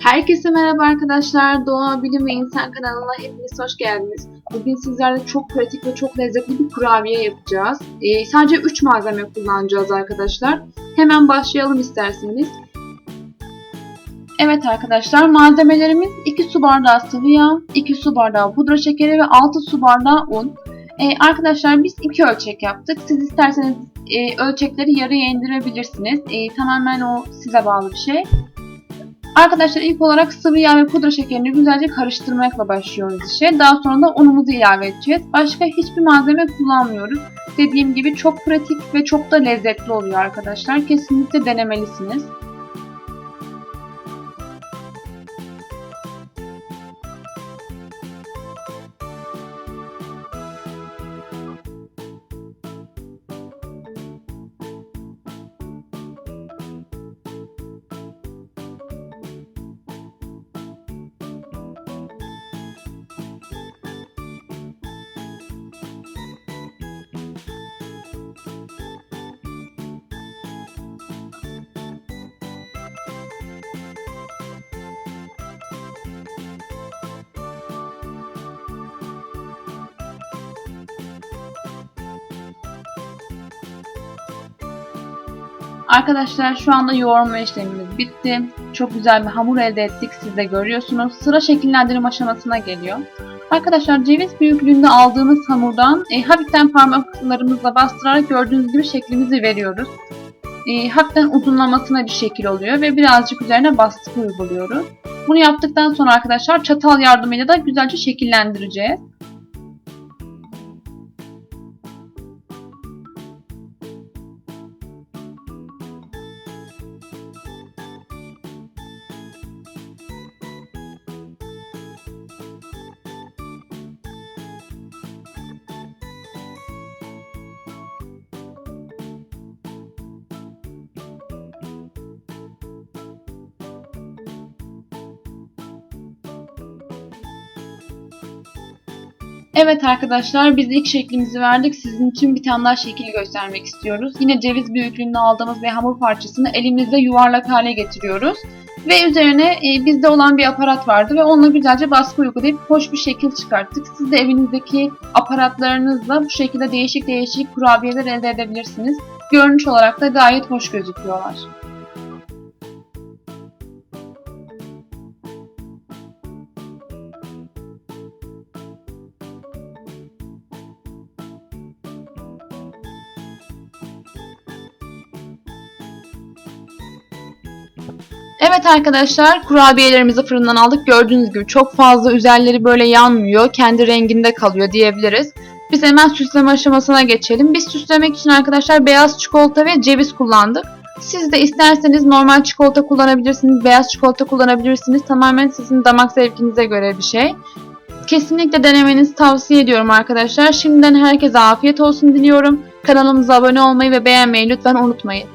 Herkese merhaba arkadaşlar. Doğa Bilim ve İnsan kanalına hepiniz hoş geldiniz. Bugün sizlerle çok pratik ve çok lezzetli bir kurabiye yapacağız. Ee, sadece 3 malzeme kullanacağız arkadaşlar. Hemen başlayalım isterseniz. Evet arkadaşlar malzemelerimiz 2 su bardağı sıvı yağ, 2 su bardağı pudra şekeri ve 6 su bardağı un. Ee, arkadaşlar biz 2 ölçek yaptık. Siz isterseniz e, ölçekleri yarıya indirebilirsiniz. E, tamamen o size bağlı bir şey. Arkadaşlar ilk olarak sıvı yağ ve pudra şekerini güzelce karıştırmakla başlıyoruz işe. Daha sonra da unumuzu ilave edeceğiz. Başka hiçbir malzeme kullanmıyoruz. Dediğim gibi çok pratik ve çok da lezzetli oluyor arkadaşlar. Kesinlikle denemelisiniz. Arkadaşlar şu anda yoğurma işlemimiz bitti. Çok güzel bir hamur elde ettik. Siz de görüyorsunuz. Sıra şekillendirme aşamasına geliyor. Arkadaşlar ceviz büyüklüğünde aldığımız hamurdan e, hafiften parmaklarımızla bastırarak gördüğünüz gibi şeklimizi veriyoruz. E, hafiften uzunlamasına bir şekil oluyor ve birazcık üzerine baskı uyguluyoruz. Bunu yaptıktan sonra arkadaşlar çatal yardımıyla da güzelce şekillendireceğiz. Evet arkadaşlar biz ilk şeklimizi verdik. Sizin için bir tane daha şekil göstermek istiyoruz. Yine ceviz büyüklüğünde aldığımız bir hamur parçasını elimizde yuvarlak hale getiriyoruz. Ve üzerine e, bizde olan bir aparat vardı ve onunla güzelce baskı uygulayıp hoş bir şekil çıkarttık. Siz de evinizdeki aparatlarınızla bu şekilde değişik değişik kurabiyeler elde edebilirsiniz. Görünüş olarak da gayet hoş gözüküyorlar. Evet arkadaşlar kurabiyelerimizi fırından aldık. Gördüğünüz gibi çok fazla üzerleri böyle yanmıyor. Kendi renginde kalıyor diyebiliriz. Biz hemen süsleme aşamasına geçelim. Biz süslemek için arkadaşlar beyaz çikolata ve ceviz kullandık. Siz de isterseniz normal çikolata kullanabilirsiniz, beyaz çikolata kullanabilirsiniz. Tamamen sizin damak zevkinize göre bir şey. Kesinlikle denemenizi tavsiye ediyorum arkadaşlar. Şimdiden herkese afiyet olsun diliyorum. Kanalımıza abone olmayı ve beğenmeyi lütfen unutmayın.